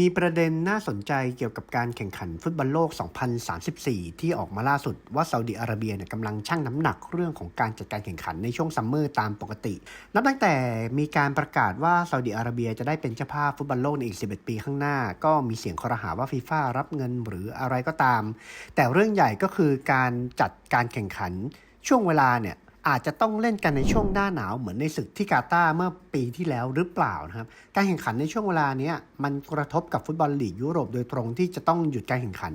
มีประเด็นน่าสนใจเกี่ยวกับการแข่งขันฟุตบอลโลก 2034 ที่ออกมาล่าสุดว่าซาอุดิอาระเบียเนี่ยกำลังชั่งน้ำหนักเรื่องของการจัดการแข่งขันในช่วงซัมเมอร์ตามปกติ นับตั้งแต่มีการประกาศว่าซาอุดิอาระเบียจะได้เป็นเจ้าภาพฟุตบอลโลกในอีก 11 ปีข้างหน้า ก็มีเสียงคอรหาว่าฟีฟ่ารับเงินหรืออะไรก็ตาม แต่เรื่องใหญ่ก็คือการจัดการแข่งขันช่วงเวลาเนี่ยอาจจะต้องเล่นกันในช่วงหน้าหนาวเหมือนในศึกที่กาตาร์เมื่อปีที่แล้วหรือเปล่านะครับ การแข่งขันในช่วงเวลานี้มันกระทบกับฟุตบอลลีกยุโรปโดยตรงที่จะต้องหยุดการแข่งขัน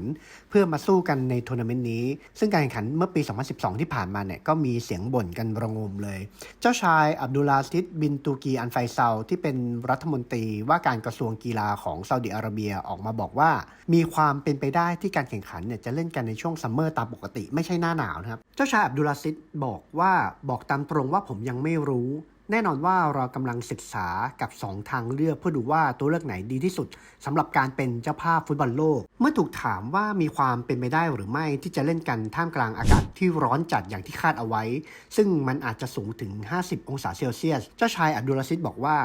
เพื่อมาสู้กันในทัวร์นาเมนต์นี้ ซึ่งการแข่งขันเมื่อปี 2012 ที่ผ่านมาเนี่ยก็มีเสียงบ่นกันระงมเลย เจ้าชายอับดุลลาซิดบินตูกีอันไฟเซาที่เป็นรัฐมนตรีว่าการกระทรวงกีฬาของซาอุดิอาระเบียออกมาบอกว่า มีความเป็นไปได้ที่การแข่งขันเนี่ยจะเล่นกันในช่วงซัมเมอร์ตามปกติไม่ใช่หน้าหนาวนะครับ เจ้าชายอับดุลลาซิดบอกว่าบอกตามตรงว่าผมยังไม่รู้ แน่นอนว่าเรากำลังศึกษากับ 2 ทางเลือกเพื่อดูว่าตัวเลือกไหนดีที่สุดสำหรับการเป็นเจ้าภาพฟุตบอลโลก เมื่อถูกถามว่ามีความเป็นไปได้หรือไม่ที่จะเล่นกันท่ามกลางอากาศที่ร้อนจัดอย่างที่คาดเอาไว้ ซึ่งมันอาจจะสูงถึง 50 องศาเซลเซียส เจ้าชายอับดุลซิดบอกว่า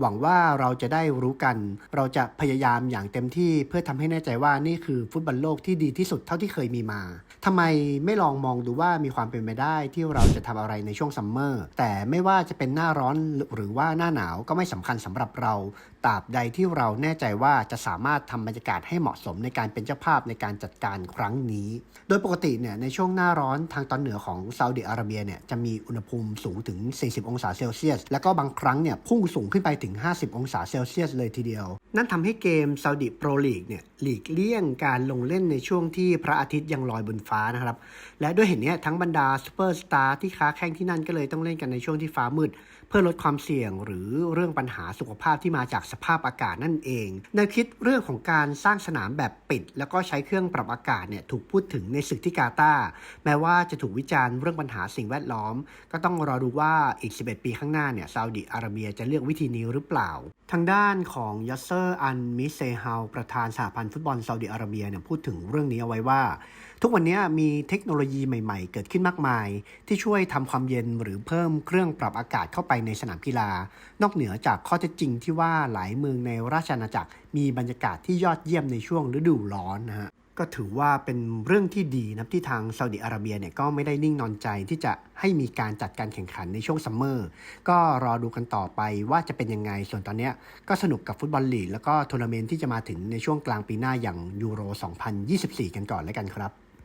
หวังว่าเราจะได้รู้กัน เราจะพยายามอย่างเต็มที่เพื่อทำให้แน่ใจว่านี่คือฟุตบอลโลกที่ดีที่สุดเท่าที่เคยมีมาทำไมไม่ลองมองดูว่ามีความเป็นไปได้ที่เราจะทำอะไรในช่วงซัมเมอร์แต่ไม่ว่าจะเป็นหน้าาร้อนหรือว่าหน้าหนาวก็ไม่สำคัญสำหรับเราตราบใดที่เราแน่ใจว่าจะสามารถทำบรรยากาศให้เหมาะสมในการเป็นเจ้าภาพในการจัดการครั้งนี้ โดยปกติเนี่ยในช่วงหน้าร้อนทางตอนเหนือของซาอุดิอาระเบียเนี่ยจะมีอุณหภูมิสูงถึง 40 องศาเซลเซียส แล้วก็บางครั้งเนี่ยพุ่งสูงขึ้นไปถึง 50 องศาเซลเซียสเลยทีเดียว นั่นทำให้เกมซาอุดิโปรลีกเนี่ยหลีกเลี่ยงการลงเล่นในช่วงที่พระอาทิตย์ยังลอยบนฟ้านะครับและด้วยเหตุนี้ทั้งบรรดาซูเปอร์สตาร์ที่ค้าแข่งที่นั่นก็เลยต้องเล่นกันในช่วงที่ฟ้ามืด เพื่อลดความเสี่ยงหรือเรื่องปัญหาสุขภาพที่มาจากสภาพอากาศนั่นเองแนวคิดเรื่องของการสร้างสนามแบบปิด แล้วก็ใช้เครื่องปรับอากาศเนี่ยถูกพูดถึงในศึกที่กาตาร์แม้ว่าจะถูกวิจารณ์เรื่องปัญหาสิ่งแวดล้อม ก็ต้องรอดูว่าอีก 11 ปีข้างหน้าเนี่ยซาอุดิอาระเบียจะเลือกวิธีนี้หรือเปล่า ทางด้านของยัสเซอร์อันมิเซฮาวประธานสหพันธ์ฟุตบอลซาอุดิอาระเบียเนี่ยพูดถึงเรื่องนี้เอาไว้ว่า ทุกวันนี้มีเทคโนโลยีใหม่ ๆ เกิดขึ้นมากมาย ที่ช่วยทำความเย็นหรือเพิ่มเครื่องปรับอากาศเข้าไปในสนามกีฬา นอกเหนือจากข้อเท็จจริงที่ว่าหลายเมืองในราชอาณาจักร มีบรรยากาศที่ยอดเยี่ยมในช่วงฤดูร้อนนะฮะก็ถือว่าเป็นเรื่องที่ดีนะที่ทางซาอุดิอาระเบียเนี่ยก็ไม่ได้นิ่งนอนใจที่จะให้มีการจัดการแข่งขันในช่วงซัมเมอร์ก็รอดูกันต่อไปว่าจะเป็นยังไง ส่วนตอนนี้ก็สนุกกับฟุตบอลลีกแล้วก็ทัวร์นาเมนต์ที่จะมาถึงในช่วงกลางปีหน้าอย่างยูโร 2024 กันก่อนแล้วกันครับ